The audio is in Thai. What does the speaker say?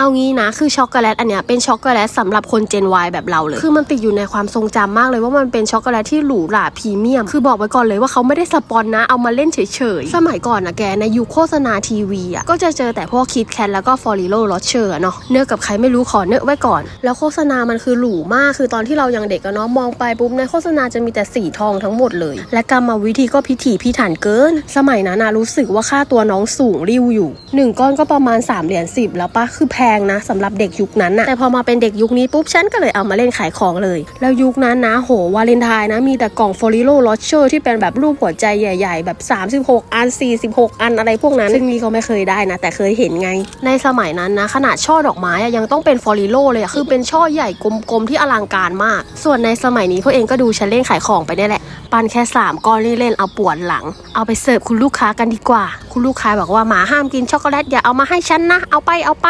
เอางี้นะ คือช็อกโกแลตอันเนี้ยเป็นช็อกโกแลตสำหรับคนเจน Y แบบเราเลย คือมันติดอยู่ในความทรงจำมากเลยว่ามันเป็นช็อกโกแลตที่หรูหราพรีเมียม คือบอกไว้ก่อนเลยว่าเขาไม่ได้สปอนนะ เอามาเล่นเฉยๆ สมัยก่อนนะแกในยุคโฆษณาทีวีอะก็จะเจอแต่พวกคิดแคทแล้วก็ฟอริโลโรเชอร์เนาะ เนื้อกับใครไม่รู้ขอเนื้อไว้ก่อน แล้วโฆษณามันคือหรูมาก คือตอนที่เรายังเด็กอะเนาะมองไปปุ๊บในโฆษณาจะมีแต่สีทองทั้งหมดเลย และกรรมวิธีก็พิถีพิถันเกิน สมัยนั้นนะรู้สึกว่าค่าตัวน้องสูงริ้วอยู่หนึ่งก้อนก็ประมาณ3เหรียญ10 แล้วปะคือแพงนะสำหรับเด็กยุคนั้นนะแต่พอมาเป็นเด็กยุคนี้ปุ๊บฉันก็เลยเอามาเล่นขายของเลย แล้วยุคนั้นนะโหวาเลนไทน์นะมีแต่กล่องฟอริโลโรเชอร์ที่เป็นแบบรูปหัวใจใหญ่ ๆ แบบ 36 อัน 46 อันอะไรพวกนั้นซึ่งนี่ก็ไม่เคยได้นะ แต่เคยเห็นไง ในสมัยนั้นนะ ขนาดช่อดอกไม้ยังต้องเป็นฟอริโลเลยคือเป็นช่อใหญ่กลมๆที่อลังการมาก ส่วนในสมัยนี้พวกเองก็ดูฉันเล่นขายของไปเนี่แหละปันแค่ 3ก้อนเล่นๆเอาปวดหลัง เอาไปเสิร์ฟคุณลูกค้ากันดีกว่า คุณลูกค้าบอกว่าหมาห้ามกินช็อกโกแลตอย่าเอามาให้ฉันนะ เอาไปเอาไป